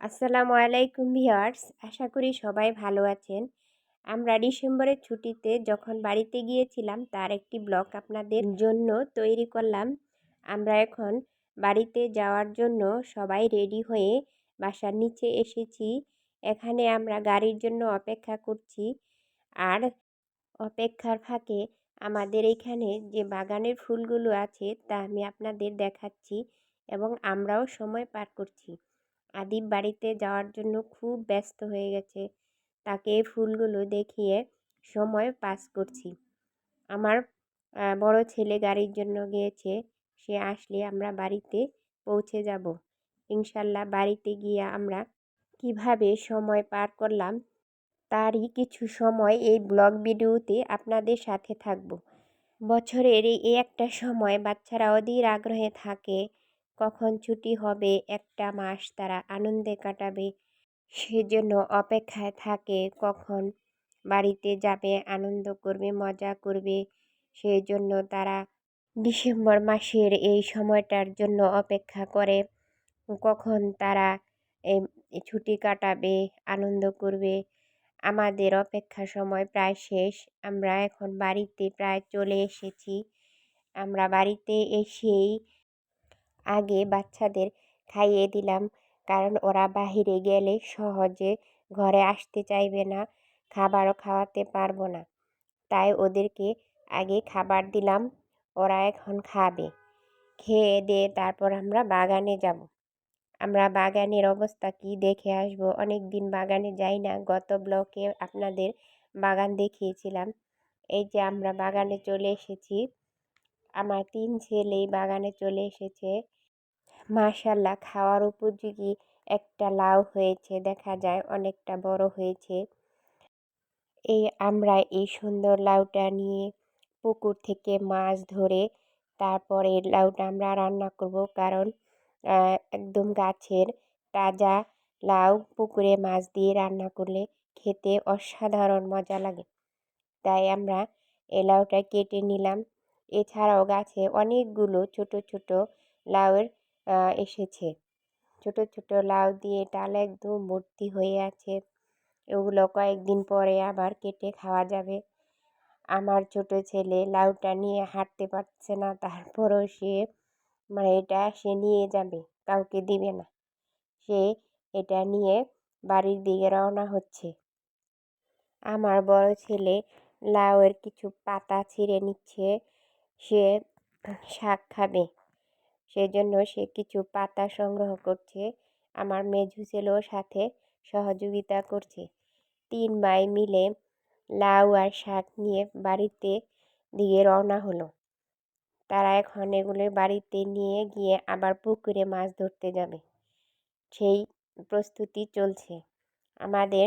আসসালামু আলাইকুম ভিওয়ার্স আশা করি সবাই ভালো আছেন। আমরা ডিসেম্বরের ছুটিতে যখন বাড়িতে গিয়েছিলাম, তার একটি ব্লগ আপনাদের জন্য তৈরি করলাম। আমরা এখন বাড়িতে যাওয়ার জন্য সবাই রেডি হয়ে বাসার নিচে এসেছি। এখানে আমরা গাড়ির জন্য অপেক্ষা করছি। আর অপেক্ষার ফাঁকে আমাদের এখানে যে বাগানের ফুলগুলো আছে, তা আমি আপনাদের দেখাচ্ছি এবং আমরাও সময় পার করছি। আদিব বাড়িতে যাওয়ার জন্য খুব ব্যস্ত হয়ে গেছে। তাকে ফুলগুলো দেখিয়ে সময় পাস করছি। আমার বড় ছেলে গাড়ির জন্য গিয়েছে। সে আসলে আমরা বাড়িতে পৌঁছে যাব। ইনশাল্লাহ বাড়িতে গিয়ে আমরা কীভাবে সময় পার করলাম তারই কিছু সময় এই ব্লগ ভিডিওতে আপনাদের সাথে থাকব। বছরের এই একটা সময় বাচ্চারা অধীর আগ্রহে থাকে। কখন ছুটি হবে, একটা মাস তারা আনন্দে কাটাবে, সেজন্য অপেক্ষায় থাকে কখন বাড়িতে যাবে, আনন্দ করবে, মজা করবে সেই জন্য তারা ডিসেম্বর মাসের এই সময়টার জন্য অপেক্ষা করে। কখন তারা ছুটি কাটাবে, আনন্দ করবে, আমাদের অপেক্ষা সময় প্রায় শেষ। আমরা এখন বাড়িতে প্রায় চলে এসেছি। আমরা বাড়িতে এসেই আগে বাচ্চাদের খাইয়ে দিলাম। কারণ ওরা বাহিরে গেলে সহজে ঘরে আসতে চাইবে না, খাবারও খাওয়াতে পারব না। তাই ওদেরকে আগে খাবার দিলাম, ওরা এখন খাবে। খেয়ে দিয়ে তারপর আমরা বাগানে যাব। আমরা বাগানের অবস্থা কি দেখে আসব? অনেক দিন বাগানে যাই না। গত ব্লকে আপনাদের বাগান দেখিয়েছিলাম। এই যে আমরা বাগানে চলে এসেছি, আমার তিন ছেলেই বাগানে চলে এসেছে। মাশাল্লাহ, খাওয়ার উপযোগী একটা লাউ হয়েছে, দেখা যায় অনেকটা বড় হয়েছে। এই আমরা এই সুন্দর লাউটা নিয়ে পুকুর থেকে মাছ ধরে তারপরে লাউটা আমরা রান্না করব কারণ একদম গাছের তাজা লাউ পুকুরে মাছ দিয়ে রান্না করলে খেতে অসাধারণ মজা লাগে। তাই আমরা এই লাউটা কেটে নিলাম। এছাড়াও গাছে অনেকগুলো ছোট ছোট লাউয়ের এসেছে। ছোট ছোট লাউ দিয়ে ডাল একদম ভর্তি হয়ে আছে। এগুলো কয়েকদিন পরে আবার কেটে খাওয়া যাবে। আমার ছোট ছেলে লাউটা নিয়ে হাঁটতে পারছে না, তারপরও সে মানে এটা সে নিয়ে যাবে, কাউকে দিবে না। সে এটা নিয়ে বাড়ির দিকে রওনা হচ্ছে। আমার বড় ছেলে লাউয়ের কিছু পাতা ছিঁড়ে নিচ্ছে, সে শাক খাবে। সেজন্য সে কিছু পাতা সংগ্রহ করছে। আমার মেঝু ছেলেও সাথে সহযোগিতা করছে। তিন ভাই মিলে লাউ আর শাক নিয়ে বাড়িতে দিয়ে রওনা হলো। তারা এখন এগুলো বাড়িতে নিয়ে গিয়ে আবার পুকুরে মাছ ধরতে যাবে। সেই প্রস্তুতি চলছে। আমাদের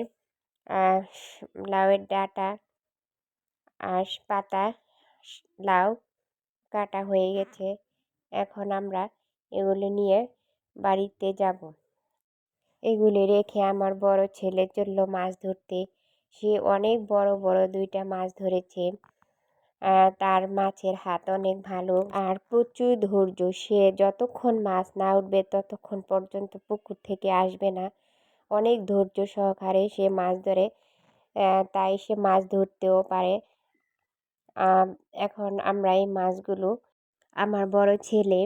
লাউয়ের ডাটা আর পাতা, লাউ কাটা হয়ে গেছে। এখন আমরা এগুলো নিয়ে বাড়িতে যাব। এগুলি রেখে আমার বড় ছেলে চলল মাছ ধরতে। সে অনেক বড় বড় দুইটা মাছ ধরেছে। তার মাছের হাত অনেক ভালো আর প্রচুর ধৈর্য। সে যতক্ষণ মাছ না উঠবে ততক্ষণ পর্যন্ত পুকুর থেকে আসবে না। অনেক ধৈর্য সহকারে সে মাছ ধরে তাই সে মাছ ধরতেও পারে। এখন আমরা এই মাছগুলো আমার বড় ছেলে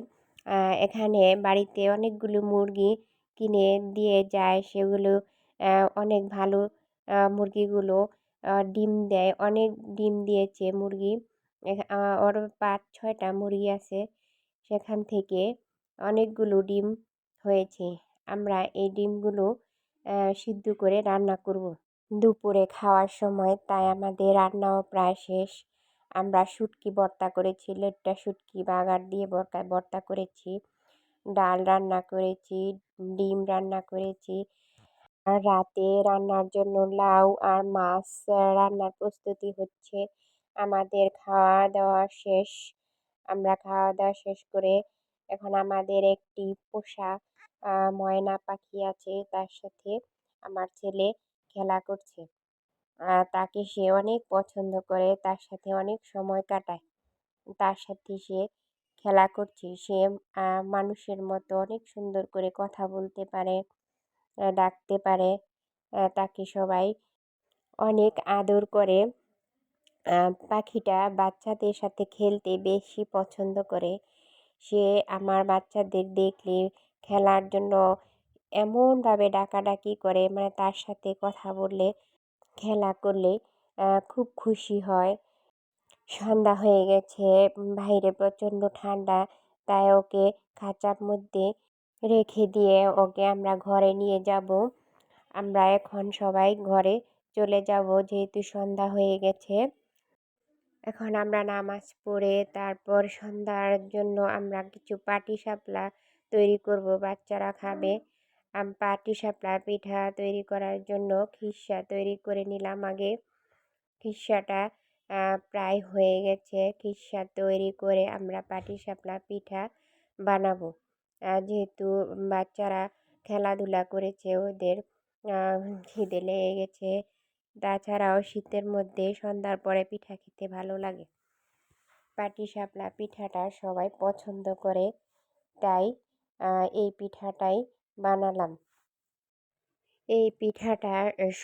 এখানে বাড়িতে অনেকগুলো মুরগি কিনে দিয়ে যায়। সেগুলো অনেক ভালো মুরগিগুলো ডিম দেয়। অনেক ডিম দিয়েছে মুরগি। ওর পাঁচ, ছয়টা মুরগি আছে সেখান থেকে অনেকগুলো ডিম হয়েছে। আমরা এই ডিমগুলো সিদ্ধ করে রান্না করব। দুপুরে খাওয়ার সময়, তাই আমাদের রান্নাও প্রায় শেষ। আমরা শুটকি ভর্তা করেছি, লেট্টা শুটকি বাগার দিয়ে ভর্তা ভর্তা করেছি, ডাল রান্না করেছি, ডিম রান্না করেছি। আর রাতে রান্নার জন্য লাউ আর মাছ রান্নার প্রস্তুতি হচ্ছে। আমাদের খাওয়া দাওয়া শেষ, আমরা খাওয়া দাওয়া শেষ করে এখন আমাদের একটি পোষা ময়না পাখি আছে, তার সাথে আমার ছেলে খেলা করছে। তাকে সে অনেক পছন্দ করে, তার সাথে অনেক সময় কাটায়। তার সাথে সে খেলা করছে, সে মানুষের মতো অনেক সুন্দর করে কথা বলতে পারে ডাকতে পারে তাকে সবাই অনেক আদর করে। পাখিটা বাচ্চাদের সাথে খেলতে বেশি পছন্দ করে। সে আমার বাচ্চাদের দেখলে খেলার জন্য এমনভাবে ডাকাডাকি করে মানে তার সাথে কথা বললে খেলা করলে খুব খুশি হয়। সন্ধ্যা হয়ে গেছে বাইরে প্রচণ্ড ঠান্ডা, তাই ওকে খাঁচার মধ্যে রেখে দিয়ে ওকে আমরা ঘরে নিয়ে যাব। আমরা এখন সবাই ঘরে চলে যাব, যেহেতু সন্ধ্যা হয়ে গেছে। এখন আমরা নামাজ পড়ে তারপর সন্ধ্যার জন্য আমরা কিছু পাটি সাপলা তৈরি করব, বাচ্চারা খাবে। পাটি সাপলা পিঠা তৈরি করার জন্য খিসা তৈরি করে নিলাম আগে। খিসাটা প্রায় হয়ে গেছে। খিসা তৈরি করে আমরা পাটি সাপলা পিঠা বানাবো। যেহেতু বাচ্চারা খেলাধুলা করেছে, ওদের খিদে লেগে গেছে। তাছাড়াও শীতের মধ্যে সন্ধ্যার পরে পিঠা খেতে ভালো লাগে। পাটি সাপলা পিঠাটা সবাই পছন্দ করে। তাই এই পিঠাটাই বানালাম। এই পিঠাটা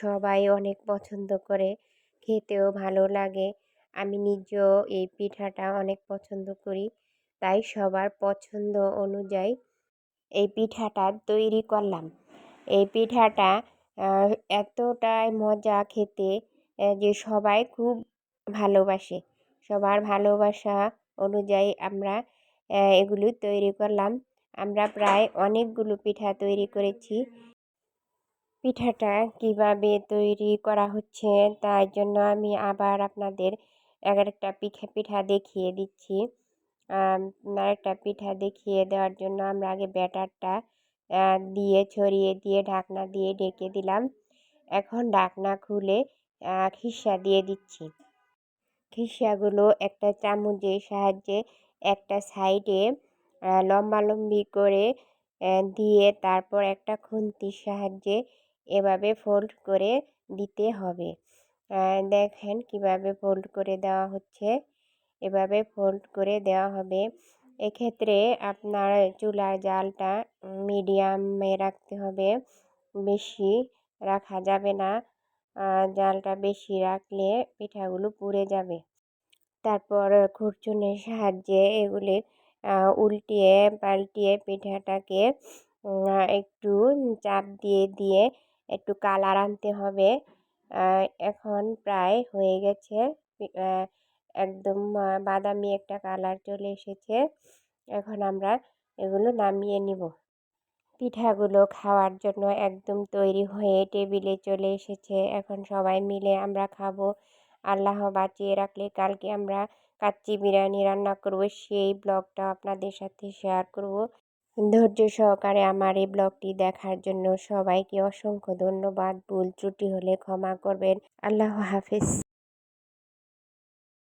সবাই অনেক পছন্দ করে, খেতেও ভালো লাগে। আমি নিজেও এই পিঠাটা অনেক পছন্দ করি, তাই সবার পছন্দ অনুযায়ী এই পিঠাটা তৈরি করলাম। এই পিঠাটা এতটাই মজা খেতে যে সবাই খুব ভালোবাসে। সবার ভালোবাসা অনুযায়ী আমরা এগুলো তৈরি করলাম। আমরা প্রায় অনেকগুলো পিঠা তৈরি করেছি। পিঠাটা কীভাবে তৈরি করা হচ্ছে তার জন্য আমি আবার আপনাদের এক একটা পিঠা পিঠা দেখিয়ে দিচ্ছি। আরেকটা পিঠা দেখিয়ে দেওয়ার জন্য আমরা আগে ব্যাটারটা দিয়ে ছড়িয়ে দিয়ে ঢাকনা দিয়ে ঢেকে দিলাম। এখন ঢাকনা খুলে খিসা দিয়ে দিচ্ছি। খিসাগুলো একটা চামচের সাহায্যে একটা সাইডে লম্বালম্বি করে দিয়ে তারপর একটা খুন্তির সাহায্যে এভাবে ফোল্ড করে দিতে হবে। দেখেন কীভাবে ফোল্ড করে দেওয়া হচ্ছে। এভাবে ফোল্ড করে দেওয়া হবে। এক্ষেত্রে আপনার চুলার জালটা মিডিয়ামে রাখতে হবে। বেশি রাখা যাবে না। জালটা বেশি রাখলে পিঠাগুলো পুড়ে যাবে। তারপর খুরচুনের সাহায্যে এগুলি উল্টিয়ে, পাল্টিয়ে পিঠাটাকে একটু চাপ দিয়ে দিয়ে একটু কালার আনতে হবে। এখন প্রায় হয়ে গেছে। একদম বাদামি একটা কালার চলে এসেছে। এখন আমরা এগুলো নামিয়ে নিব। পিঠাগুলো খাওয়ার জন্য একদম তৈরি হয়ে টেবিলে চলে এসেছে। এখন সবাই মিলে আমরা খাব। আল্লাহ বাঁচিয়ে রাখলে কালকে আমরা কাচ্চি বিরিয়ানি রান্না করব, সেই ব্লগটা আপনাদের সাথে শেয়ার করব। ধৈর্য সহকারে আমার এই ব্লগটি দেখার জন্য সবাইকে অসংখ্য ধন্যবাদ। ভুল ত্রুটি হলে ক্ষমা করবেন। আল্লাহ হাফিজ।